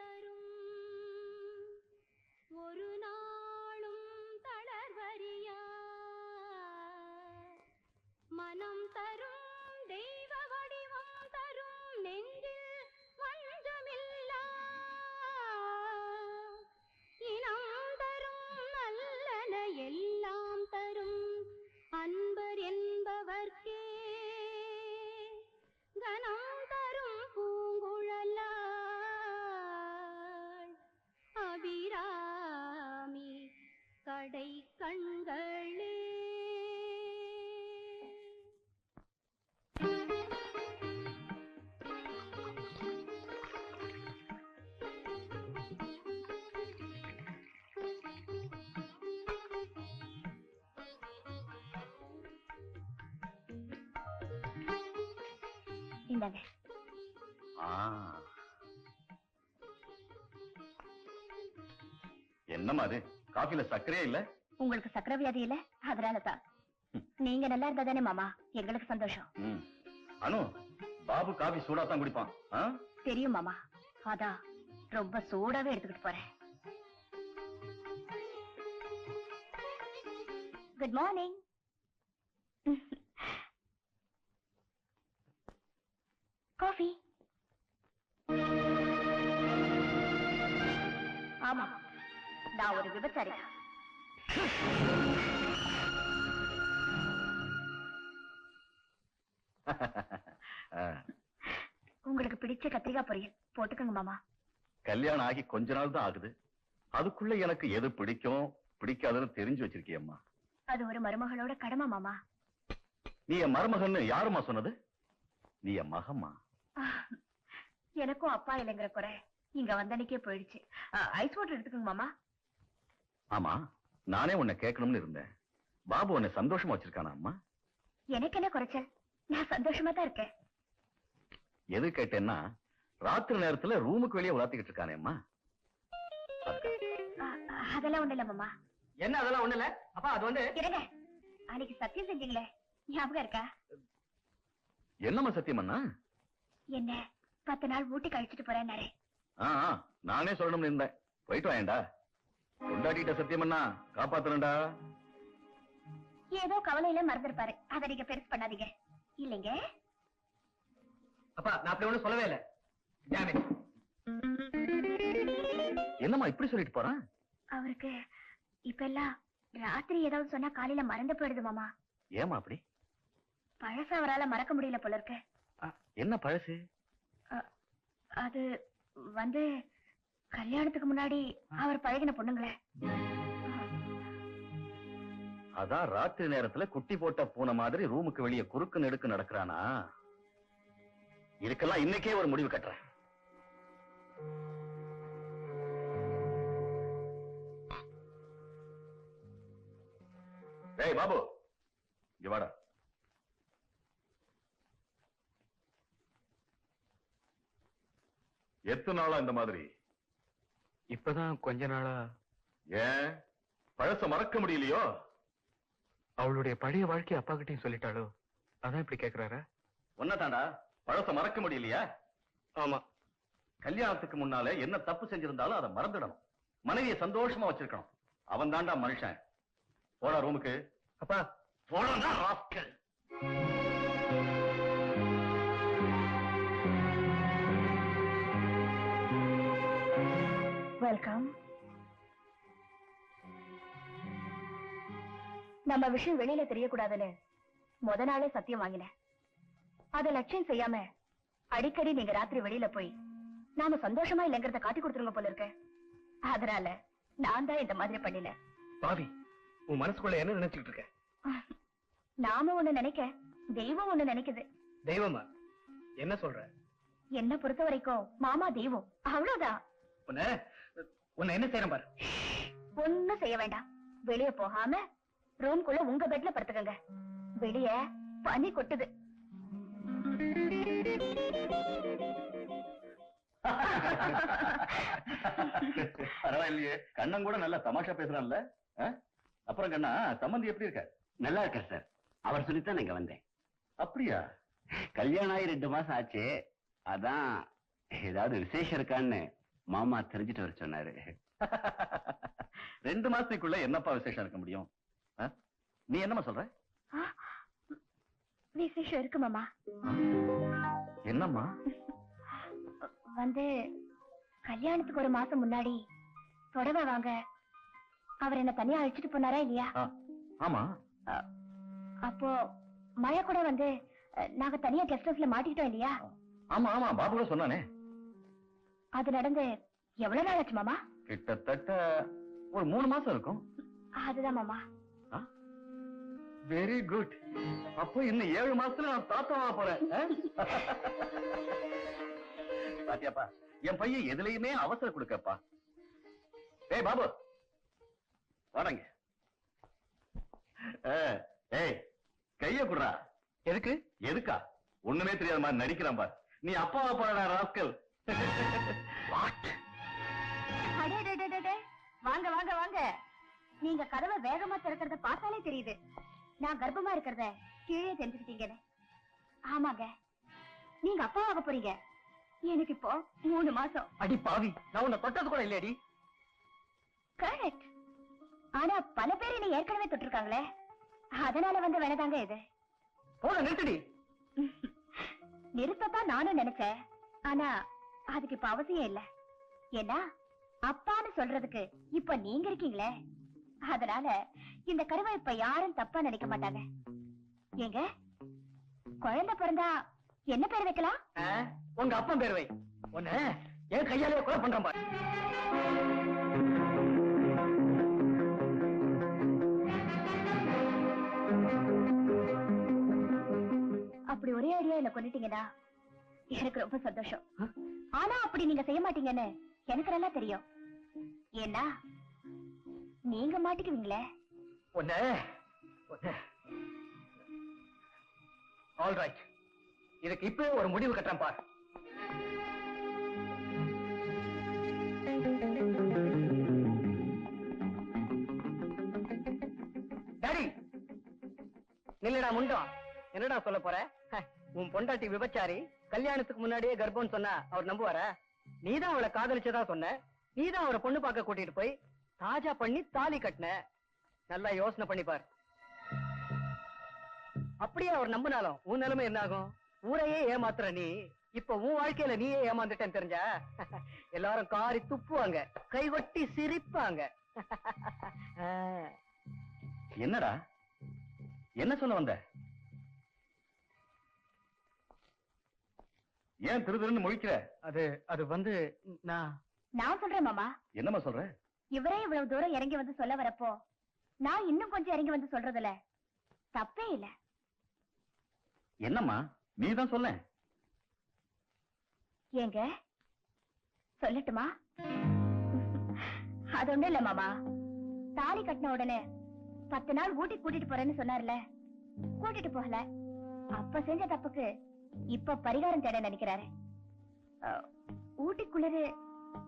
தரும். ஒரு நாளும் தளர்வறியா. மனம் தரும் இந்தாங்க ஆ. என்னம்மா அது? காஃபில சர்க்கரையே இல்ல? உங்களுக்கு சக்கரை வியாதி இல்ல? அதனால தான் நீங்க நல்லா இருந்தா தானே மாமா? எங்களுக்கு சந்தோஷம். அனு பாபு காஃபி சூடா தான் குடிப்பான்? தெரியும் மாமா. அதான். ரொம்ப சூடாவே எடுத்துக்கிட்டு போறேன். குட் மார்னிங் ஆ. உங்களுக்கு பிடிச்ச கத்திரிக்காய் பொரியல். போட்டுக்கோங்க மாமா. கல்யாணம் ஆகி கொஞ்ச நாள் தான் ஆகுது. அதுக்குள்ள எனக்கு எது பிடிக்கும் பிடிக்காதுன்னு தெரிஞ்சு வச்சிருக்கியம்மா. அது ஒரு மருமகளோட கடமை மாமா. நீ என் மருமகன்னு யாரும்மா சொன்னது? நீ என் மகம்மா. எனக்கும் அப்பா இல்லைங்கிற குறை. இங்க வந்தன்னைக்கே போயிடுச்சு. ஐஸ் வாட்டர் எடுத்துக்கோங்க மாமா. ஆமா நானே உன்னை கேட்கணும்னு இருந்தேன். பாபு உன்னை சந்தோஷமா வச்சிருக்கானா அம்மா? எனக்கு என்ன குறைச்சல்? நான் சந்தோஷமா தான் இருக்கேன். எது கேட்டேன்னா ராத்திரி நேரத்துல ரூமுக்கு வெளியே உலாத்திக்கிட்டு இருக்கானே அம்மா. அ, அதெல்லாம் ஒண்ணு இல்ல மாமா. என்ன அதெல்லாம் ஒண்ணு இல்ல? அப்பா அது வந்து? இருங்க. அன்னைக்கு சத்தியம் செஞ்சீங்களே ஞாபகம் இருக்கா? என்னம்மா சத்தியமண்ணா என்ன பத்து நாள் ஊட்டி கழிச்சிட்டு ஆ, நானே சொல்லணும்னு இருந்தேன். போயிட்டு வாயேண்டா கொண்டாடிட்ட சத்தியமண்ணா காப்பாத்துறேன்டா ஏதோ கவலையில மறந்துருப்பாரு. அதை நீங்க பெருசு பண்ணாதீங்க. இல்லைங்க? அப்பா நான் அப்படி ஒண்ணும் சொல்லவே இல்ல. ஜாமீன் என்னம்மா இப்படி சொல்லிட்டு போறான்? அவருக்கு இப்ப எல்லாம் ராத்திரி ஏதாவது சொன்னா காலையில மறந்து போயிடுது மாமா. ஏமா அப்படி? பழச அவரால மறக்க முடியல போல இருக்கு. என்ன பழசு? அது வந்து கல்யாணத்துக்கு முன்னாடி அவர் பழகின பொண்ணுங்களே. அதான் ராத்திரி நேரத்துல குட்டி போட்ட பூனை மாதிரி ரூமுக்கு வெளியே குறுக்கு நெடுக்கு நடக்கிறானா? இதுக்கெல்லாம் இன்னைக்கே ஒரு முடிவு கட்டுறேன். டேய் பாபு. இங்க வாடா. எத்தனை நாளா இந்த மாதிரி? இப்பதான் கொஞ்ச நாளா. ஏன்? பழச மறக்க முடியலையோ? அவளுடைய பழைய வாழ்க்கை அப்பா கிட்டயும் சொல்லிட்டாளோ? அதான் இப்படி கேக்குறாரா? ஒன்னதாண்டா பழச மறக்க முடியலையா? ஆமா. கல்யாணத்துக்கு முன்னாலே என்ன தப்பு செஞ்சிருந்தாலும் அதை மறந்துடணும். மனைவியை சந்தோஷமா வச்சிருக்கணும். அவன் தாண்டா மனுஷன். போடா ரூமுக்கு. அப்பா. போடா ராஸ்கல். வெல்கம் நம்ம விஷயம் வெளியில தெரியக்கூடாதுன்னு முத நாளே சத்தியம் வாங்கினேன். அத லட்சியம் செய்யாம அடிக்கடி நீங்க ராத்திரி வெளியில போய் நாம சந்தோஷமா இல்லைங்கிறத காட்டி கொடுத்துருங்க போல இருக்க. அதனால நான் தான் இந்த மாதிரி பண்ணினேன். பாவி உன் மனசுக்குள்ள என்ன நினைச்சுக்கிட்டு இருக்க? நாம ஒண்ணு நினைக்க தெய்வம் ஒண்ணு நினைக்குது. தெய்வமா? என்ன சொல்ற? என்ன பொறுத்த வரைக்கும் மாமா தெய்வம். அவ்வளவுதான். உன்ன என்ன செய்யறேன் பாரு. ஒண்ணும் செய்ய வேண்டாம். வெளிய போகாம ரூம்குள்ள உங்க பெட்ல படுத்துக்கங்க. வெளிய பனி கொட்டுது. பரவாயில்லையே. கண்ணன் கூட நல்லா தமாஷா பேசுறான்ல? அப்புறம் கண்ணா சம்பந்தி எப்படி இருக்க? நல்லா இருக்க சார். அவர் சொல்லித்தான் இங்க வந்தேன். அப்படியா? கல்யாணம் ஆகி ரெண்டு மாசம் ஆச்சு. அதான் ஏதாவது விசேஷம் இருக்கான்னு மாமா தெரிஞ்சிட்டு வர சொன்னாரு. ரெண்டு மாசத்துக்குள்ள என்னப்பா விசேஷம் இருக்க முடியும்? நீ என்னம்மா சொல்ற? விசேஷம் இருக்கு மாமா. என்னம்மா? வந்து கல்யாணத்துக்கு ஒரு மாசம் முன்னாடி புடவை வாங்க. அவர் என்ன தனியா அழைச்சிட்டு போனாரா இல்லையா? ஆமா. அப்போ மழை கூட வந்து நாங்க தனியா கெஸ்ட் ஹவுஸ்ல மாட்டிக்கிட்டோம் இல்லையா? ஆமா ஆமா. பாபு கூட சொன்னானே. அது நடந்து எவ்வளவு நாள் ஆச்சு மாமா? கிட்டத்தட்ட ஒரு மூணு மாசம் இருக்கும். அதுதான் மாமா. வெரி குட் அப்போ இன்னும் ஏழு மாசத்துல நான் தாத்தாவா போறேன்? பாத்தியாப்பா என் பையன் எதுலயுமே அவசரம் கொடுக்கப்பா ஏய் பாபு. வாடங்க. ஏய் கைய குடுறா. எதுக்கு? எதுக்கா? ஒண்ணுமே தெரியாத மாதிரி நடிக்கிறான் பார். நீ அப்பாவா போறடா ராஸ்கல். வாங்க வாங்க வாங்க. நீங்க கதவை வேகமா திறக்கிறத பார்த்தாலே தெரியுது. நான் கர்ப்பமா இருக்கிறத கீழே தெரிஞ்சுக்கிட்டீங்கன்னு. ஆமாங்க. நீங்க அப்பாவாக போறீங்க. எனக்கு இப்போ மூணு மாசம். அடி பாவி. நான் உன்னை தொட்டது கூட இல்லையடி. கரெக்ட் ஆனா பல பேர் என்னை ஏற்கனவே தொட்டிருக்காங்களே. அதனால வந்து வேணதாங்க இது. போன நிறுத்தடி. நிறுத்தத்தான் நானும் நினைச்சேன். ஆனா அதுக்கு இப்ப அவசியம் இல்ல. ஏன்னா அப்பான்னு சொல்றதுக்கு இப்ப நீங்க இருக்கீங்களே. அதனால இந்த கருவை இப்ப யாரும் தப்பா நினைக்க மாட்டாங்க. ஏங்க குழந்தை பிறந்தா என்ன பேர் வைக்கலாம்? உங்க அப்பன் பேர் வை. உன்னை என் கையாலே கொலை பண்றேன் பாரு. அப்படி ஒரே அடியா என்ன கொண்டுட்டீங்கன்னா எனக்கு ரொம்ப சந்தோஷம். ஆனா அப்படி நீங்க செய்ய மாட்டீங்கன்னு எனக்கு நல்லா தெரியும். ஏன்னா நீங்க மாட்டிக்குவீங்களே. ஆல் ரைட் இதுக்கு இப்பவே ஒரு முடிவு கட்டுறேன் பார் டாடி நில்லடா என்னடா சொல்ல போற? உன் பொண்டாட்டி விபச்சாரி கல்யாணத்துக்கு முன்னாடியே கர்ப்பம்னு சொன்னா அவர் நம்புவாரா? நீதான் அவளை காதலிச்சதா சொன்ன? நீதான் அவரை பொண்ணு பார்க்க கூட்டிட்டு போய் தாஜா பண்ணி தாலி கட்டின? நல்லா யோசனை பண்ணி அப்படியே அவர் நம்பினாலும் உன் நிலைமை என்ன ஆகும் ஊரையே ஏமாத்துற நீ. இப்ப உன் வாழ்க்கையில நீயே ஏமாந்துட்டேன்னு தெரிஞ்சா? எல்லாரும் காரி துப்புவாங்க. கைவட்டி சிரிப்பாங்க. என்னடா? என்ன சொல்ல வந்த? ஏன் திரு திருன்னு முழிக்கிற? அது அது வந்து நான் நான் சொல்றேன் மாமா. என்னம்மா சொல்ற? இவரே இவ்வளவு தூரம் இறங்கி வந்து சொல்ல வரப்போ நான் இன்னும் கொஞ்சம் இறங்கி வந்து சொல்றதுல தப்பே இல்ல. என்னம்மா? நீ தான் சொல்ல. ஏங்க? சொல்லட்டுமா? அது ஒண்ணும் இல்ல மாமா. தாலி கட்டின உடனே பத்து நாள் ஊட்டி கூட்டிட்டு போறேன்னு சொன்னார்ல. கூட்டிட்டு போகல. அப்ப செஞ்ச தப்புக்கு இப்ப பரிகாரம் தேட நினைக்கிறாரு. அஹ், ஊட்டி குளிரு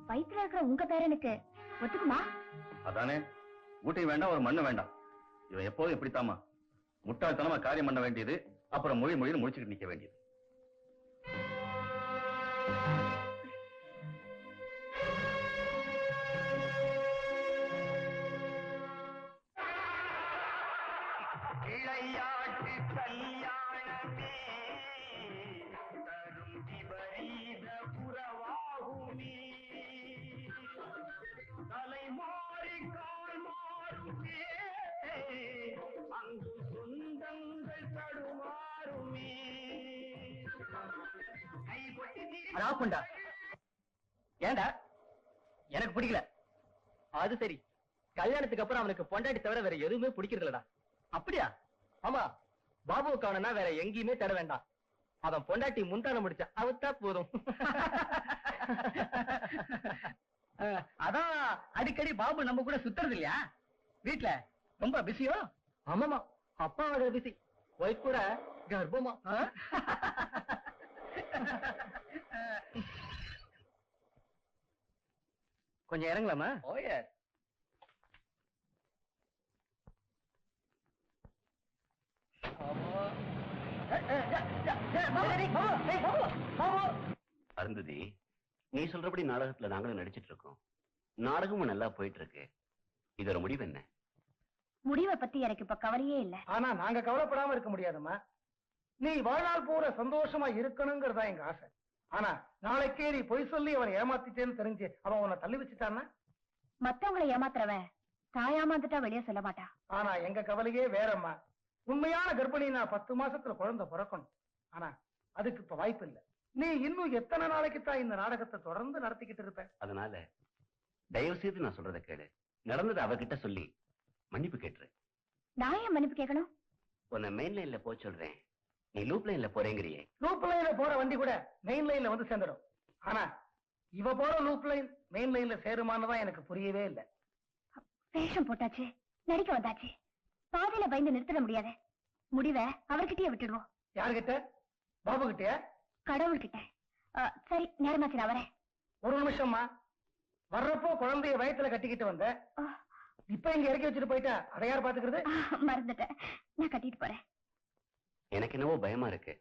இருக்கிற உங்க பேரனுக்கு ஒத்துக்குமா? அதானே ஊட்டி வேண்டாம் ஒரு மண்ணு வேண்டாம். இவன் எப்போதும் இப்படித்தாம்மா. முட்டாள்தனமா காரியம் பண்ண வேண்டியது அப்புறம் மொழி மொழியில் முடிச்சுட்டு நிக்க வேண்டியது. மாறுமே அங்கு சொந்தங்கள் தடுமாறுமே ஏண்டா எனக்கு பிடிக்கல. அது சரி. கல்யாணத்துக்கு அப்புறம் அவனுக்கு பொண்டாட்டி தவிர வேற எதுவுமே பிடிக்கிறதுலடா அப்படியா? ஆமா. பாபுவுக்கு காணனா வேற எங்கேயுமே தேட வேண்டாம். அவன் பொண்டாட்டி முந்தான முடிச்சா அவத்தா போதும். அதான் அடிக்கடி பாபு நம்ம கூட சுத்துறது இல்லையா? வீட்ல ரொம்ப பிஸியோ ஆமாமா அப்பா அவரோட பிஸி ஒய்ஃப் கூட கர்ப்பமா? கொஞ்சம் இறங்கலாமா? ஓயே அருந்ததி நீ சொல்றபடி நாடகத்துல நாங்களும் நடிச்சிட்டு இருக்கோம். நாடகமும் நல்லா போயிட்டு இருக்கு. இதோட முடிவு என்ன? முடிவை பத்தி எனக்கு இப்ப கவலையே இல்ல. ஆனா நாங்க கவலைப்படாம இருக்க முடியாதும்மா. நீ வாழ்நாள் பூரா சந்தோஷமா இருக்கணுங்கிறதா எங்க ஆசை. ஆனா நாளைக்கே நீ பொய் சொல்லி அவனை ஏமாத்திட்டேன்னு தெரிஞ்சு அவன் உன்னை தள்ளி வச்சுட்டான்னா? மத்தவங்களை ஏமாத்துறவன் தாயாமாந்துட்டா வெளியே சொல்ல மாட்டா. ஆனா எங்க கவலையே வேறம்மா. உண்மையான கர்ப்பிணி நான் பத்து மாசத்துல குழந்தை பிறக்கணும். ஆனா அதுக்கு இப்ப வாய்ப்பு இல்ல. நீ இன்னும் எத்தனை நாளைக்கு தான் இந்த நாடகத்தை தொடர்ந்து நடத்திக்கிட்டு இருப்ப? அதனால தயவு செய்து நான் சொல்றத கேளு. நடந்தது அவகிட்ட சொல்லி மன்னிப்பு கேட்டுரு. நான் ஏன் மன்னிப்பு கேட்கணும்? உன்னை மெயின் லைன்ல போக சொல்றேன். நீ லூப் லைன்ல போறேங்கிறியே. லூப் லைன்ல போற வண்டி கூட மெயின் லைன்ல வந்து சேர்ந்துடும். ஆனா இவ போற லூப் லைன் மெயின் லைன்ல சேருமான்னு தான் எனக்கு புரியவே இல்லை. வேஷம் போட்டாச்சு நடிக்க வந்தாச்சு. பாதையில பயந்து நிறுத்திட முடியாது. முடிவை அவர்கிட்டயே விட்டுடுவோம். யாருகிட்ட? பாபு கிட்டயா கடவுள்கிட்ட சரி நேரமாச்சு நான் வரேன். ஒரு நிமிஷம்மா. வர்றப்போ குழந்தைய வயத்துல கட்டிக்கிட்டு வந்த. இப்ப இங்க இறக்கி வச்சுட்டு போயிட்டா அதை யார் பாத்துக்கிறது மறந்துட்டேன். நான் கட்டிட்டு போறேன். எனக்கு என்னவோ பயமா இருக்கு.